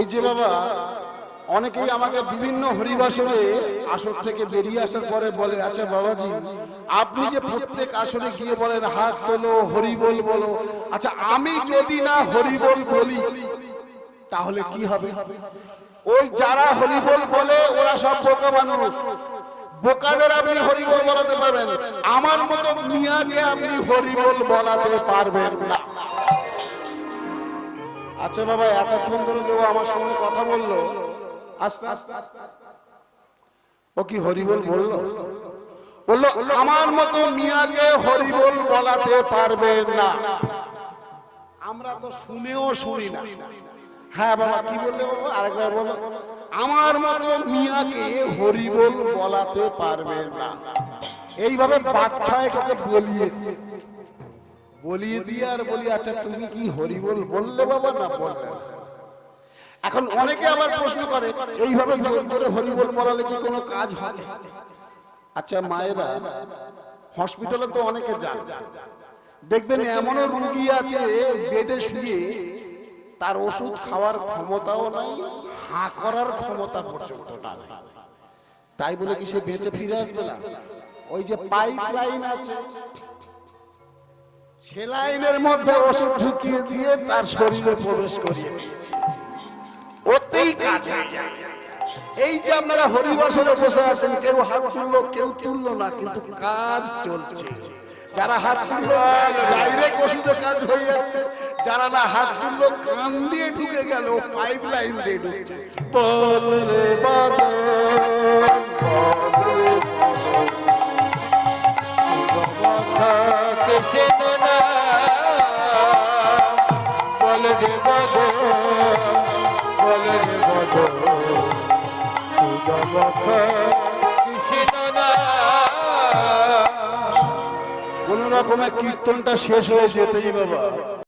এই যে বাবা, অনেকেই আমাকে বিভিন্ন হরিবাসনে আসর থেকে বেরিয়ে আসার পরে বলে আচ্ছা বাবাজি, আপনি যে প্রত্যেক আসরে গিয়ে বলেন, হাত তোলো, হরিবোল বলো আচ্ছা আমি যদি না হরিবোল বলি, তাহলে কি হবে? ওই যারা হরিবোল বলে, ওরা সব বোকা মানুষ। বোকাদের আপনি হরিবোল বলাতে পারবেন, আমার মতো মিয়াকে আপনি হরিবোল বলাতে পারবেন না। আচ্ছা বাবা, এতক্ষণ ধরে যে ও আমার সঙ্গে কথা বলল। ও কি হরিবোল বলল? বলল, আমার মতো মিয়াকে হরিবোল বলাতে পারবে না। আমরা তো শুনেও শুনি না। হ্যাঁ বাবা, কি বললে বাবা? আরেকবার বলো। আমার মতো মিয়াকে হরিবোল বলাতে পারবে না। এইভাবে বাচ্চায় কাকে বলিয়ে দিয়ে। বলিয়ে দিয়ে আর বলি আচ্ছা তুমি কি হরিবোল বললে বাবা না বললে? এখন অনেকে আবার প্রশ্ন করে, এইভাবে জোর করে হরিবোল বলালে কি কোনো কাজ হয় আচ্ছা মায়েরা, হসপিটালে তো অনেকে যায় দেখবেন এমনও রুগী আছে, বেডে শুয়ে তার ওষুধ খাওয়ার ক্ষমতাও নাই, হা করার ক্ষমতা পর্যন্ত না তাই বলে কি সে বেঁচে ফিরে আসবে না? ওই যে পাইপ লাইন আছে সে লাইনের মধ্যে ওষুধ ঢুকিয়ে দিয়ে তার শরীরে প্রবেশ করিয়ে ওতেই এই যে আপনারা হরিবাসনে বসে আছেন, কেউ হাত তুললো, কেউ তুললো না, কিন্তু কাজ চলছে। যারা হাত তুললো ডাইরেক্ট ওষুধে কাজ হয়ে যাচ্ছে। যারা না হাত তুললো, কান দিয়ে ঢুকে গেল পাইপ লাইন দিয়ে ঢুকছে বল কোন রকমের কীর্তনটা শেষ হয়ে যেতেই বাবা।